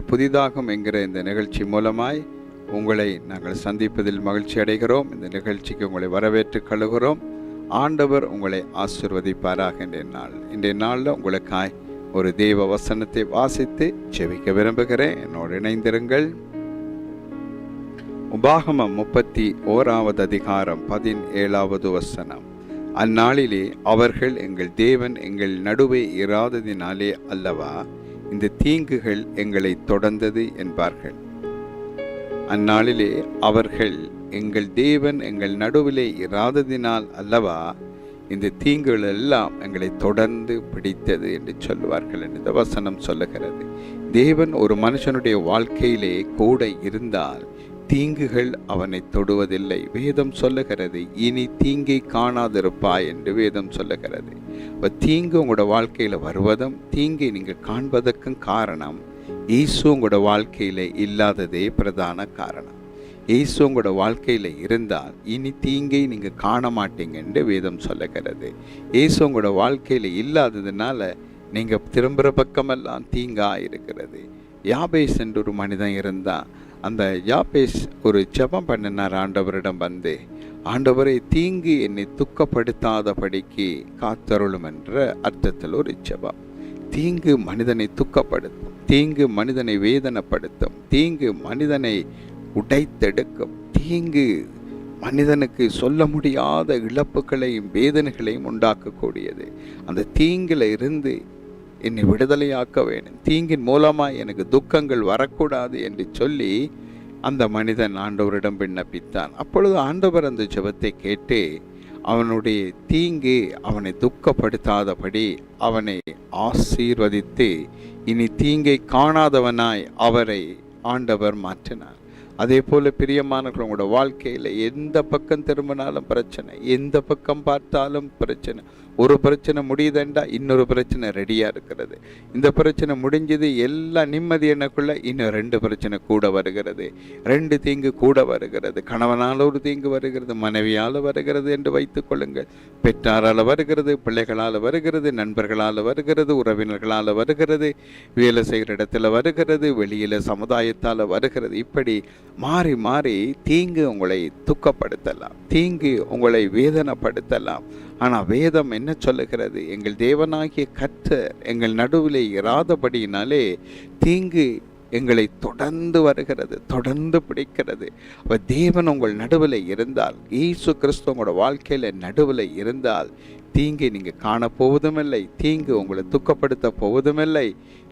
புதிர்கள் புதிதாகும் என்கிற இந்த நிகழ்ச்சி மூலமாய் உங்களை நாங்கள் சந்திப்பதில் மகிழ்ச்சி அடைகிறோம். இந்த நிகழ்ச்சிக்கு உங்களை வரவேற்று கழுகிறோம் ஆண்டவர் உங்களை ஆசிர்வதிப்பாராக இன்றைய நாள். இன்றைய நாளில் உங்களுக்காய் ஒரு தெய்வ வசனத்தை வாசித்து செவிக்க விரும்புகிறேன். என்னோடு இணைந்திருங்கள். உபாகமம் முப்பத்தி ஓராவது அதிகாரம் பதினேழாவது வசனம். அந்நாளிலே அவர்கள் எங்கள் தேவன் எங்கள் நடுவே இராததினாலே அல்லவா? இந்த தீங்குகள் எங்களை தொடர்ந்தது என்பார்கள். அந்நாளிலே அவர்கள் எங்கள் தேவன் எங்கள் நடுவிலே இராததினால் அல்லவா இந்த தீங்குகள் எல்லாம் எங்களை தொடர்ந்து பிடித்தது என்று சொல்லுவார்கள் என்று இந்த வசனம் சொல்லுகிறது. தேவன் ஒரு மனுஷனுடைய வாழ்க்கையிலே கூட இருந்தால் தீங்குகள் அவனை தொடுவதில்லை. வேதம் சொல்லுகிறது இனி தீங்கை காணாதிருப்பாய் என்று வேதம் சொல்லுகிறது. இப்போ தீங்கு உங்களோட வாழ்க்கையில் வருவதும் தீங்கை நீங்கள் காண்பதற்கும் காரணம் இயேசு உங்களோட வாழ்க்கையில் இல்லாததே பிரதான காரணம். இயேசு உங்களோட வாழ்க்கையில் இருந்தால் இனி தீங்கை நீங்கள் காண மாட்டீங்கன்னு வேதம் சொல்லுகிறது. இயேசு உங்களோட வாழ்க்கையில் இல்லாததுனால நீங்கள் திரும்புகிற பக்கமெல்லாம் தீங்காக இருக்கிறது. யாபேஸ் என்று ஒரு மனிதன் இருந்தால் அந்த யாபேஸ் ஒரு ஜபம் பண்ணினார் ஆண்டவரிடம் வந்து ஆண்டவரை தீங்கு என்னை துக்கப்படுத்தாதபடிக்கு காத்தருளும் என்ற அர்த்தத்தில் ஒரு ஜபம். தீங்கு மனிதனை துக்கப்படுத்தும் தீங்கு மனிதனை வேதனைப்படுத்தும் தீங்கு மனிதனை உடைத்தெடுக்கும் தீங்கு மனிதனுக்கு சொல்ல முடியாத இழப்புகளையும் வேதனைகளையும் உண்டாக்கக்கூடியது. அந்த தீங்கில் இருந்து என்னை விடுதலையாக்க வேண்டும் தீங்கின் மூலமாக எனக்கு துக்கங்கள் வரக்கூடாது என்று சொல்லி அந்த மனிதன் ஆண்டவரிடம் விண்ணப்பித்தான். அப்பொழுது ஆண்டவர் அந்த ஜெபத்தை கேட்டு அவனுடைய தீங்கு அவனை துக்கப்படுத்தாதபடி அவனை ஆசீர்வதித்து இனி தீங்கை காணாதவனாய் அவரை ஆண்டவர் மாற்றினார். அதே போல் பிரியமானவர்கள் உங்களோட வாழ்க்கையில் எந்த பக்கம் திரும்பினாலும் பிரச்சனை எந்த பக்கம் பார்த்தாலும் பிரச்சனை. ஒரு பிரச்சனை முடியுதுண்டா இன்னொரு பிரச்சனை ரெடியாக இருக்கிறது. இந்த பிரச்சனை முடிஞ்சது எல்லாம் நிம்மதி எனக்குள்ள இன்னும் ரெண்டு பிரச்சனை கூட வருகிறது. ரெண்டு தீங்கு கூட வருகிறது. கணவனால் ஒரு தீங்கு வருகிறது மனைவியால் வருகிறது என்று வைத்துக் கொள்ளுங்கள். பெற்றாரால் வருகிறது பிள்ளைகளால் வருகிறது நண்பர்களால் வருகிறது உறவினர்களால் வருகிறது வேலை செய்கிற இடத்துல வருகிறது வெளியில் சமுதாயத்தால் வருகிறது. இப்படி மாறி மாறி தீங்கு உங்களை துக்கப்படுத்தலாம் தீங்கு உங்களை வேதனைப்படுத்தலாம். ஆனால் வேதம் என்ன சொல்லுகிறது? எங்கள் தேவனாகிய கர்த்தர் எங்கள் நடுவிலே இராதபடியினாலே தீங்கு எங்களை தொடர்ந்து வருகிறது தொடர்ந்து பிடிக்கிறது. அப்போ தேவன் உங்கள் நடுவில் இருந்தால் ஈசு கிறிஸ்து உங்களோட வாழ்க்கையில் நடுவில் இருந்தால் தீங்கை நீங்கள் காணப்போவதுமில்லை தீங்கு உங்களை துக்கப்படுத்த போவதுமில்லை.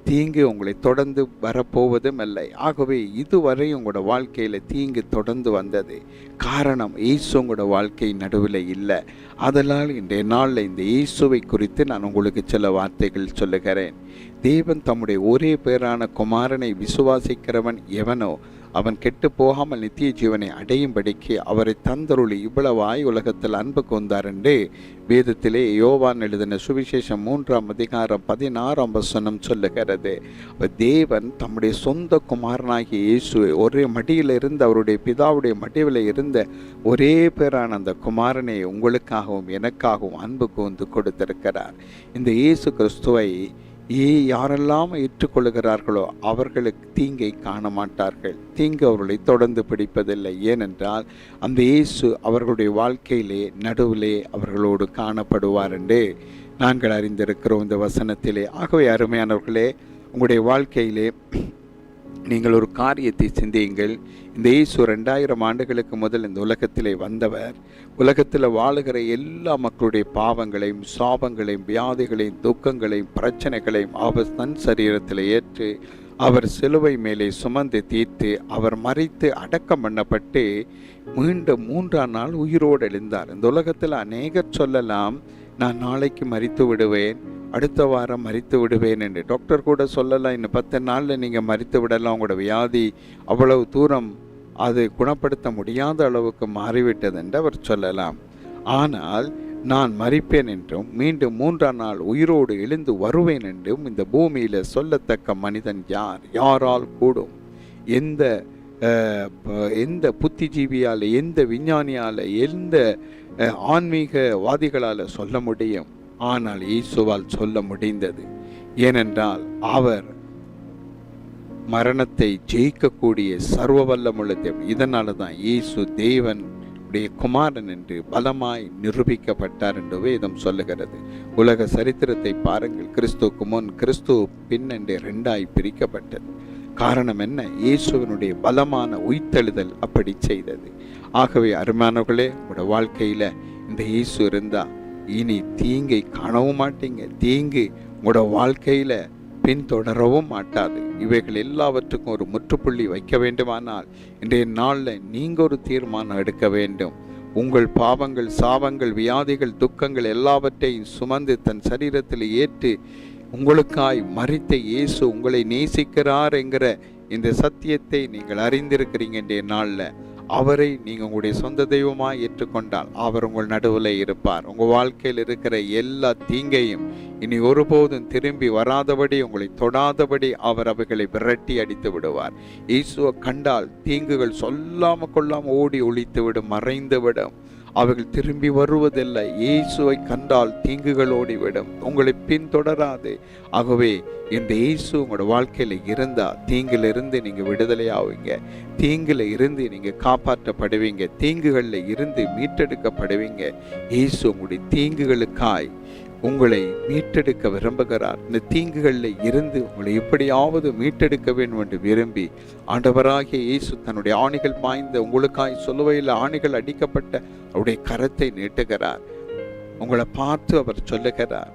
தீங்கு உங்களை தொடர்ந்து வரப்போவதும் இல்லை. ஆகவே இதுவரை உங்களோட வாழ்க்கையில் தீங்கு தொடர்ந்து வந்தது. காரணம் இயேசு உங்களோட வாழ்க்கை நடுவில் இல்லை. அதனால் இன்றைய நாளில் இந்த இயேசுவை குறித்து நான் உங்களுக்கு சில வார்த்தைகள் சொல்லுகிறேன். தேவன் தம்முடைய ஒரே பேரான குமாரனை விசுவாசிக்கிறவன் எவனோ அவன் கெட்டு போகாமல் நித்திய ஜீவனை அடையும்படிக்கு அவரை தந்தருளி இவ்வளவாய் உலகத்தில் அன்பு கொண்டார் என்று வேதத்திலே யோவான் எழுதின சுவிசேஷம் மூன்றாம் அதிகாரம் பதினாறாம் வசனம் சொல்லுகிறது. தேவன் தம்முடைய சொந்த குமாரனாகிய இயேசுவை ஒரே மடியில் இருந்து அவருடைய பிதாவுடைய மடிவில் இருந்த ஒரே பேரான அந்த குமாரனை உங்களுக்காகவும் எனக்காகவும் அன்பு கூர்ந்து கொடுத்திருக்கிறார். இந்த இயேசு கிறிஸ்துவை ஏ யாரெல்லாம் ஏற்றுக்கொள்கிறார்களோ அவர்களுக்கு தீங்கை காண மாட்டார்கள் தீங்கு அவர்களை தொடர்ந்து பிடிப்பதில்லை. ஏனென்றால் அந்த இயேசு அவர்களுடைய வாழ்க்கையிலே நடுவிலே அவர்களோடு காணப்படுவார் என்று நாங்கள் அறிந்திருக்கிறோம் இந்த வசனத்திலே. ஆகவே அருமையானவர்களே உங்களுடைய வாழ்க்கையிலே நீங்கள் ஒரு காரியத்தை சிந்தியுங்கள். இந்த இயேசு ரெண்டாயிரம் ஆண்டுகளுக்கு முதல் இந்த உலகத்திலே வந்தவர். உலகத்தில் வாழுகிற எல்லா மக்களுடைய பாவங்களையும் சாபங்களையும் வியாதிகளையும் துக்கங்களையும் பிரச்சனைகளையும் அவர் தன் சரீரத்தில் ஏற்று அவர் சிலுவை மேலே சுமந்து தீர்த்து அவர் மறைத்து அடக்கம் பண்ணப்பட்டு மீண்டும் மூன்றாம் நாள் உயிரோடு எழுந்தார். இந்த உலகத்தில் அநேகர் சொல்லலாம் நான் நாளைக்கு மறித்து விடுவேன். அடுத்த வாரம் மறித்து விடுவேன் என்று. டாக்டர் கூட சொல்லலாம் இன்னும் பத்து நாளில் நீங்கள் மறித்து விடலாம். உங்களோட வியாதி அவ்வளவு தூரம் அது குணப்படுத்த முடியாத அளவுக்கு மாறிவிட்டது என்று அவர் சொல்லலாம். ஆனால் நான் மறிப்பேன் என்றும் மீண்டும் மூன்றாம் நாள் உயிரோடு எழுந்து வருவேன் என்றும் இந்த பூமியில் சொல்லத்தக்க மனிதன் யார்? யாரால் கூடும்? எந்த எந்த புத்திஜீவியால் எந்த விஞ்ஞானியால் எந்த ஆன்மீகவாதிகளால் சொல்ல முடியும்? ஆனால் இயேசுவால் சொல்ல முடிந்தது ஏனென்றால் அவர் மரணத்தை ஜெயிக்கக்கூடிய சர்வ வல்லமுள்ள தேவன். இதனால தான் இயேசு தேவன் உடைய குமாரன் என்று பலமாய் நிரூபிக்கப்பட்டார் என்று வேதம் சொல்லுகிறது. உலக சரித்திரத்தை பாருங்கள். கிறிஸ்துவுக்கு முன் கிறிஸ்து பின் என்று ரெண்டாய் பிரிக்கப்பட்டது. காரணம் என்ன? இயேசுவனுடைய பலமான உயிர்த்தெழுதல் அப்படி செய்தது. ஆகவே அருமானவர்களே உங்களோட வாழ்க்கையில் இந்த இயேசு இருந்தால் இனி தீங்கை காணவும் மாட்டீங்க. தீங்கு உங்களோட வாழ்க்கையில் பின்தொடரவும் மாட்டாது. இவைகள் எல்லாவற்றுக்கும் ஒரு முற்றுப்புள்ளி வைக்க வேண்டுமானால் இன்றைய நாளில் நீங்கள் ஒரு தீர்மானம் எடுக்க வேண்டும். உங்கள் பாவங்கள் சாபங்கள் வியாதிகள் துக்கங்கள் எல்லாவற்றையும் சுமந்து தன் சரீரத்தில் ஏற்று உங்களுக்காய் மறித்த இயேசு உங்களை நேசிக்கிறார் என்கிற இந்த சத்தியத்தை நீங்கள் அறிந்திருக்கிறீங்க நாளில். அவரை நீங்கள் உங்களுடைய சொந்த தெய்வமாக ஏற்றுக்கொண்டால் அவர் உங்கள் நடுவில் இருப்பார். உங்கள் வாழ்க்கையில் இருக்கிற எல்லா தீங்கையும் இனி ஒருபோதும் திரும்பி வராதபடி உங்களை தொடாதபடி அவர் அவைகளை விரட்டி அடித்து விடுவார். இயேசுவை கண்டால் தீங்குகள் சொல்லாமல் கொள்ளாமல் ஓடி ஒழித்து விடும் மறைந்து விடும். அவர்கள் திரும்பி வருவதில்லை. இயேசுவை கண்டால் தீங்குகள் ஓடிவிடும். உங்களை பின்தொடராது. ஆகவே இந்த இயேசு உங்களோட வாழ்க்கையில் இருந்தால் தீங்கிலிருந்து நீங்கள் விடுதலை ஆவீங்க. தீங்கில் இருந்து நீங்கள் காப்பாற்றப்படுவீங்க. தீங்குகளில் இருந்து மீட்டெடுக்கப்படுவீங்க. இயேசு உங்களுடைய தீங்குகளுக்காய் உங்களை மீட்டெடுக்க விரும்புகிறார். இந்த தீங்குகளில் இருந்து உங்களை எப்படியாவது மீட்டெடுக்க வேண்டும் என்று விரும்பி ஆண்டவராகிய இயேசு தன்னுடைய ஆணிகள் பாய்ந்த உங்களுக்காய் சொல்லுவையில் ஆணிகள் அடிக்கப்பட்ட அவருடைய கரத்தை நீட்டுகிறார். உங்களை பார்த்து அவர் சொல்லுகிறார்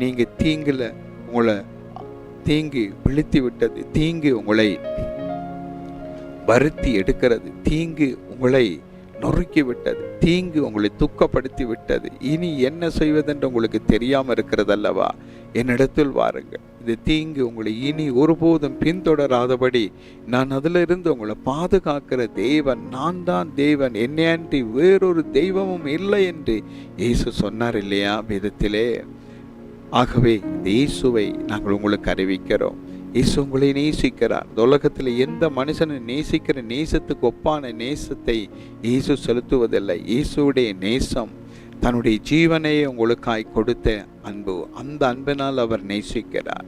நீங்கள் தீங்கில் உங்களை தீங்கு விழுத்தி விட்டது தீங்கு உங்களை வருத்தி எடுக்கிறது தீங்கு உங்களை நொறுக்கி விட்டது தீங்கு உங்களை துக்கப்படுத்தி விட்டது இனி என்ன செய்வதென்று உங்களுக்கு தெரியாமல் இருக்கிறது அல்லவா என்னிடத்தில் வாருங்கள். இந்த தீங்கு உங்களை இனி ஒருபோதும் பின்தொடராதபடி நான் அதிலிருந்து உங்களை பாதுகாக்கிற தேவன் நான் தான் தேவன். என்னையன்றி வேறொரு தெய்வமும் இல்லை என்று இயேசு சொன்னார் இல்லையா? வேதத்திலே. ஆகவே இந்த இயேசுவை நாங்கள் உங்களுக்கு அறிவிக்கிறோம். இயேசு உங்களை நேசிக்கிறார். இந்த உலகத்தில் எந்த மனுஷனை நேசிக்கிற நேசத்துக்கு ஒப்பான நேசத்தை இயேசு செலுத்துவதில்லை. இயேசுடைய நேசம் தன்னுடைய ஜீவனையே உங்களுக்காய் கொடுத்த அன்பு. அந்த அன்பினால் அவர் நேசிக்கிறார்.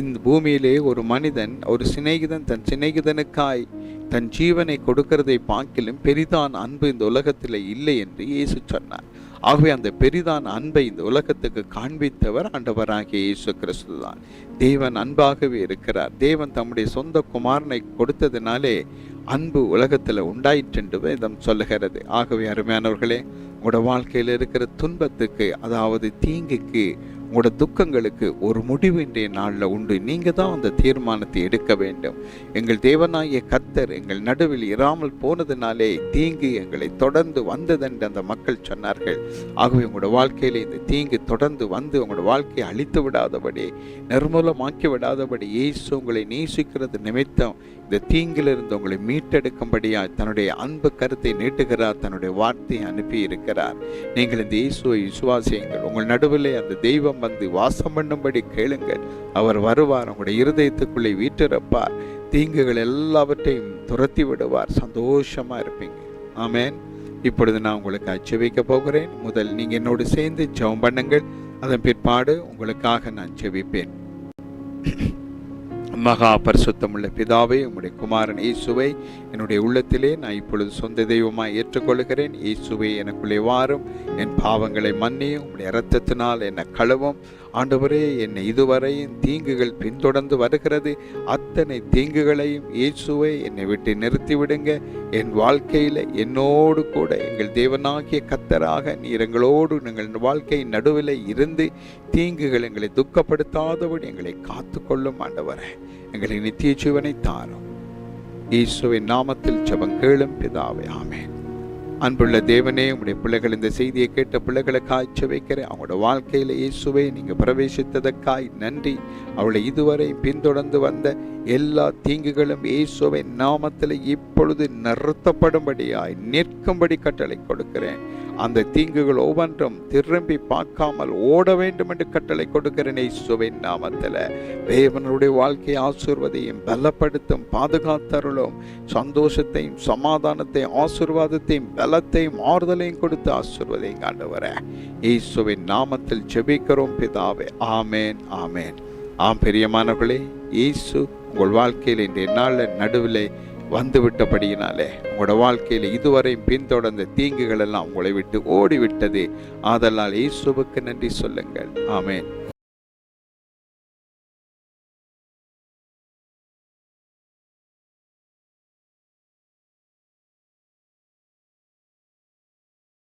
இந்த பூமியிலே ஒரு மனிதன் ஒரு சிநேகிதன் தன் சிநேகிதனுக்காய் தன் ஜீவனை கொடுக்கிறதை பார்க்கிலும் பெரிதான் அன்பு இந்த உலகத்தில் இல்லை என்று இயேசு சொன்னார். ஆகவே அந்த பெரிதான அன்பை இந்த உலகத்துக்கு காண்பித்தவர் ஆண்டவராகிய இயேசு கிறிஸ்து தான் தேவன் அன்பாகவே இருக்கிறார். தேவன் தம்முடைய சொந்த குமாரனை கொடுத்ததினாலே அன்பு உலகத்தில் உண்டாயிற்று வேதம் சொல்லுகிறது. ஆகவே அருமையானவர்களே உங்களோட வாழ்க்கையில் இருக்கிற துன்பத்துக்கு அதாவது தீங்குக்கு உங்களோட துக்கங்களுக்கு ஒரு முடிவு இன்றைய நாளில் உண்டு. நீங்கள் தான் அந்த தீர்மானத்தை எடுக்க வேண்டும். எங்கள் தேவனாகிய கத்தர் எங்கள் நடுவில் இராமல் போனதுனாலே தீங்கு எங்களை தொடர்ந்து வந்ததென்று அந்த மக்கள் சொன்னார்கள். ஆகவே உங்களோட வாழ்க்கையில் இந்த தீங்கு தொடர்ந்து வந்து உங்களோட வாழ்க்கையை அழித்து விடாதபடி நிர்மூலமாக்கி விடாதபடி இயேசு உங்களை நேசிக்கிறது நிமித்தம் இந்த தீங்கிலிருந்து உங்களை மீட்டெடுக்கும்படியாக தன்னுடைய அன்பு கருத்தை நீட்டுகிறார் தன்னுடைய வார்த்தையை அனுப்பி இருக்கிறார் நீங்கள் இந்த இயேசுவை விசுவாசியுங்கள். உங்கள் நடுவிலே அந்த தெய்வம் வந்து வாசம் பண்ணும்படி கேளுங்கள். அவர் வருவார் உங்களுடைய இருதயத்துக்குள்ளே வீட்டிருப்பார் தீங்குகள் எல்லாவற்றையும் துரத்தி விடுவார். சந்தோஷமாக இருப்பீங்க. ஆமேன். இப்பொழுது நான் உங்களுக்கு அச்சவிக்க போகிறேன். முதல் நீங்கள் என்னோடு சேர்ந்து ஜெபம் பண்ணுங்கள். அதன் பிற்பாடு உங்களுக்காக நான் செவிப்பேன் மகா பரிசுத்தமுள்ள பிதாவே உம்முடைய குமாரன் இயேசுவை என்னுடைய உள்ளத்திலே நான் இப்பொழுது சொந்த தெய்வமாய் ஏற்றுக்கொள்கிறேன் இயேசுவை எனக்குள்ளே வாரும். என் பாவங்களை மன்னியும். உம்முடைய இரத்தத்தினால் என்னை கழுவும். ஆண்டவரே என்னை இதுவரையும் தீங்குகள் பின்தொடர்ந்து வருகிறது. அத்தனை தீங்குகளையும் இயேசுவை என்னை விட்டு நிறுத்திவிடுங்க. என் வாழ்க்கையில் என்னோடு கூட எங்கள் தேவனாகிய கத்தராக நீர் எங்களோடு எங்கள் வாழ்க்கையின் நடுவில் இருந்து தீங்குகள் எங்களை துக்கப்படுத்தாதபடி எங்களை காத்துக்கொள்ளும் ஆண்டவரே. எங்களை நித்திய ஜீவனை தாரும். இயேசுவின் நாமத்தில் ஜெபம் கேளும் பிதாவே ஆமேன். அன்புள்ள தேவனே உங்களுடைய பிள்ளைகள் இந்த செய்தியை கேட்ட பிள்ளைகளுக்காய் வைக்கிறேன். அவங்களோட வாழ்க்கையில இயேசுவை நீங்க பிரவேசித்ததற்காய் நன்றி. அவளை இதுவரை பின்தொடர்ந்து வந்த எல்லா தீங்குகளும் இயேசுவை நாமத்தில் இப்பொழுது நிறுத்தப்படும்படியாய் நிற்கும்படி கட்டளை கொடுக்கிறேன். அந்த தீங்குகள் ஒவ்வொன்றும் திரும்பி பார்க்காமல் ஓட வேண்டும் என்று கட்டளை கொடுக்கிறேன் இயேசுவின் நாமத்தில். தேவனுடைய வாழ்க்கையை ஆசீர்வதையும் பலப்படுத்தும் பாதுகாத்தருளும் சந்தோஷத்தையும் சமாதானத்தையும் ஆசீர்வாதத்தையும் பலத்தையும் ஆறுதலையும் கொடுத்து ஆசீர்வதையும் வர இயேசுவின் நாமத்தில் ஜெபிக்கிறோம் பிதாவே. ஆமேன் ஆமேன். ஆம் பெரியமானவர்களே இயேசு உங்கள் வாழ்க்கையில் இன்றைய நாளில் நடுவில் வந்து விட்டபடியினாலே உங்களோட வாழ்க்கையில் இதுவரையும் பின்தொடர்ந்த தீங்குகள் எல்லாம் உங்களை விட்டு ஓடிவிட்டது. ஆதலால் இயேசுவுக்கு நன்றி சொல்லுங்கள். ஆமேன்.